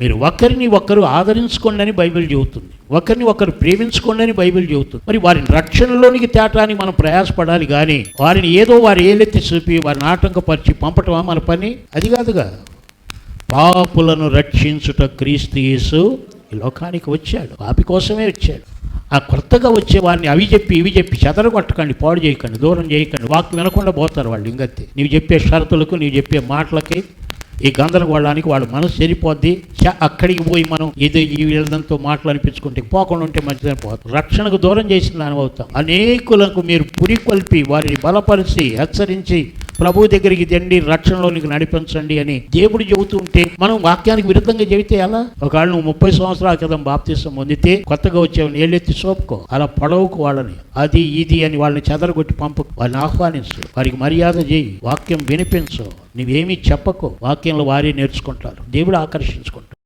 మీరు ఒకరిని ఒకరు ఆదరించుకోండి అని బైబిల్ చెబుతుంది. ఒకరిని ఒకరు ప్రేమించుకోండి అని బైబిల్ చెబుతుంది. మరి వారిని రక్షణలోనికి తేటానికి మనం ప్రయాసపడాలి కానీ వారిని ఏదో వారి ఏలెత్తి చూపి వారిని ఆటంకపరిచి పంపటమా మన పని? అది కాదుగా. పాపులను రక్షించుట క్రీస్తు యేసు ఈ లోకానికి వచ్చాడు. పాపి కోసమే వచ్చాడు. ఆ కొత్తగా వచ్చే వారిని అవి చెప్పి ఇవి చెప్పి చెదరగొట్టకండి పాడు చేయకండి దూరం చేయకండి వాక్ వినకుండా పోతారు వాళ్ళు ఇంగత్తి నీవు చెప్పే షరతులకు నీవు చెప్పే మాటలకి ఈ గందరగోళానికి వాళ్ళ మనసు సరిపోద్ది అక్కడికి పోయి మనం ఏదో ఈ వీళ్ళంతో మాట్లాడిపించుకుంటే పోకుండా ఉంటే మంచిదని పోతాం. రక్షణకు దూరం చేసిన దాని అవుతాం అనేకులకు మీరు పురికొల్పి వారిని బలపరిచి హెచ్చరించి ప్రభు దగ్గరికి తెండి రక్షణలోనికి నడిపించండి అని దేవుడు చెబుతుంటే మనం వాక్యానికి విరుద్ధంగా చెబితే ఎలా? ఒకవేళ నువ్వు ముప్పై సంవత్సరాల క్రితం బాప్తీసం పొందితే కొత్తగా వచ్చేవాడిని ఏళ్ళెత్తి సోపుకో అలా పొడవుకు వాళ్ళని. అది ఇది అని వాళ్ళని చెదరగొట్టి పంపు వాళ్ళని ఆహ్వానించు. వారికి మర్యాద చేయి. వాక్యం వినిపించు. నువ్వేమీ చెప్పకు. వాక్యంలో వారే నేర్చుకుంటారు. దేవుడు ఆకర్షించుకుంటారు